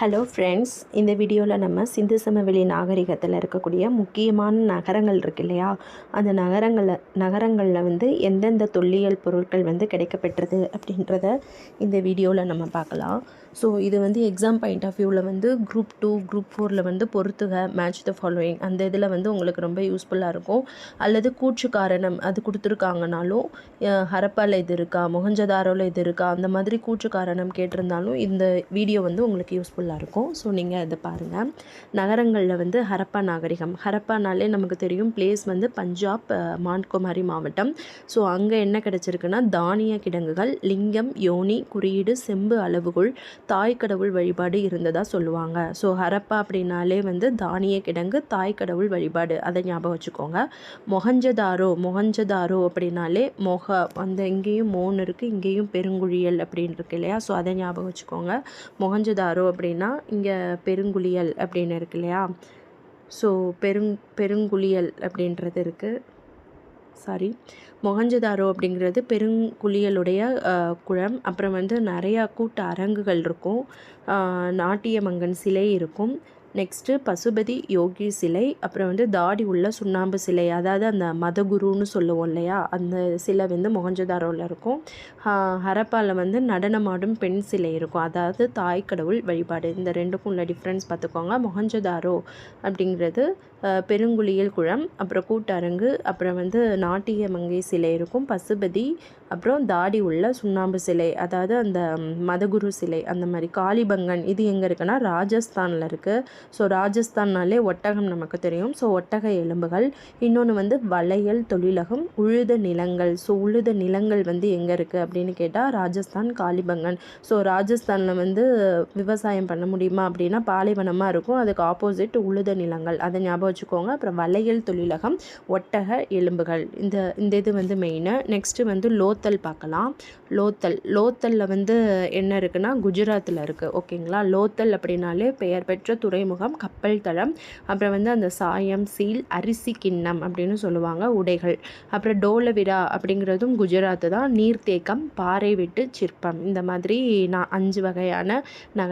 Hello friends இந்த வீடியோவில் நம்ம சிந்து சமவெளி நாகரிகத்தில் இருக்கக்கூடிய முக்கியமான நகரங்கள் இருக்கு இல்லையா? அந்த நகரங்களில் நகரங்களில் வந்து எந்தெந்த தொல்லியல் பொருட்கள் வந்து கிடைக்கப்பெற்றது அப்படின்றத இந்த வீடியோவில் நம்ம பார்க்கலாம். ஸோ இது வந்து எக்ஸாம் பாயிண்ட் ஆஃப் வியூவில் வந்து குரூப் டூ குரூப் ஃபோரில் வந்து பொறுத்துக மேட்ச் த ஃபாலோயிங் அந்த இதில் வந்து உங்களுக்கு ரொம்ப யூஸ்ஃபுல்லாக இருக்கும். அல்லது கூற்று காரணம் அது கொடுத்துருக்காங்கனாலும் ஹரப்பாவில் இது இருக்கா மொகஞ்சதாரோவில் இது இருக்கா அந்த மாதிரி கூற்று காரணம் கேட்டிருந்தாலும் இந்த வீடியோ வந்து உங்களுக்கு யூஸ்ஃபுல்லாக இருக்கும். ஸோ நீங்கள் அதை பாருங்கள் நகரங்களில் வந்து ஹரப்பா நாகரிகம். ஹரப்பானாலே நமக்கு தெரியும் பிளேஸ் வந்து பஞ்சாப் மான்குமாரி மாவட்டம். ஸோ அங்கே என்ன கிடச்சிருக்குன்னா தானிய கிடங்குகள் லிங்கம் யோனி குறியீடு செம்பு அளவுகோல் தாய் கடவுள் வழிபாடு இருந்ததாக சொல்லுவாங்க. ஸோ ஹரப்பா அப்படின்னாலே வந்து தானிய கிடங்கு தாய் கடவுள் வழிபாடு. அதை ஞாபகம் வச்சுக்கோங்க. மொஹஞ்சதாரோ மொஹஞ்சதாரோ அப்படின்னாலே மொஹ அந்த இங்கேயும் மோன் இருக்குது இங்கேயும் பெருங்குழியல் அப்படின்னு இருக்கு இல்லையா? ஸோ அதை ஞாபகம் வச்சுக்கோங்க. மொஹஞ்சதாரோ அப்படின்னா இங்கே பெருங்குழியல் அப்படின்னு இருக்கு இல்லையா? ஸோ பெருங் பெருங்குழியல் அப்படின்றது இருக்குது சாரி மொஹஞ்சதாரோ அப்படிங்கிறது பெருங்குளியலுடைய குளம். அப்புறம் வந்து நிறையா கூட்ட அரங்குகள் இருக்கும். நாட்டிய நாட்டியமங்கன் சிலை இருக்கும். நெக்ஸ்ட்டு பசுபதி யோகி சிலை அப்புறம் வந்து தாடி உள்ள சுண்ணாம்பு சிலை அதாவது அந்த மதகுருன்னு சொல்லுவோம் இல்லையா? அந்த சிலை வந்து மொகஞ்சதாரோவில் இருக்கும். ஹரப்பாவில் வந்து நடனமாடும் பெண் சிலை இருக்கும். அதாவது தாய் கடவுள் வழிபாடு. இந்த ரெண்டுக்கும் உள்ள டிஃப்ரென்ஸ் பார்த்துக்கோங்க. மொகஞ்சதாரோ அப்படிங்கிறது பெருங்குளியல் குளம் அப்புறம் கூட்டரங்கு அப்புறம் வந்து நாட்டிய மங்கை சிலை இருக்கும். பசுபதி அப்புறம் தாடி உள்ள சுண்ணாம்பு சிலை அதாவது அந்த மதகுரு சிலை அந்த மாதிரி காளிபங்கன் இது எங்கே இருக்குன்னா ராஜஸ்தானில் இருக்குது ஸோ ராஜஸ்தான்னாலே ஒட்டகம் நமக்கு தெரியும். ஸோ ஒட்டக எலும்புகள் இன்னொன்று வந்து வளையல் தொழிலகம் உழுத நிலங்கள். ஸோ உழுத நிலங்கள் வந்து எங்கே இருக்குது அப்படின்னு கேட்டால் ராஜஸ்தான் காளிபங்கன். ஸோ ராஜஸ்தானில் வந்து விவசாயம் பண்ண முடியுமா அப்படின்னா பாலைவனமாக இருக்கும். அதுக்கு ஆப்போசிட் உழுத நிலங்கள். அதை ஞாபகம் வச்சுக்கோங்க. அப்புறம் வளையல் தொழிலகம் ஒட்டக எலும்புகள். இந்த இந்த இது வந்து மெயினு நெக்ஸ்ட்டு வந்து லோத்தல் பார்க்கலாம். லோத்தல். லோத்தலில் வந்து என்ன இருக்குன்னா குஜராத்தில் இருக்குது ஓகேங்களா? லோத்தல் அப்படின்னாலே பெயர் பெற்ற துறை துறைமுகம் கப்பல் தளம் அப்புறம் வந்து அந்த சாயம் சீல் அரிசி கிண்ணம் அப்படின்னு சொல்லுவாங்க உடைகள். அப்புறம் டோலவிரா அப்படிங்கிறதும் குஜராத்து தான். நீர்த்தேக்கம் பாறை வெட்டு சிற்பம். இந்த மாதிரி நான் அஞ்சு வகையான நகர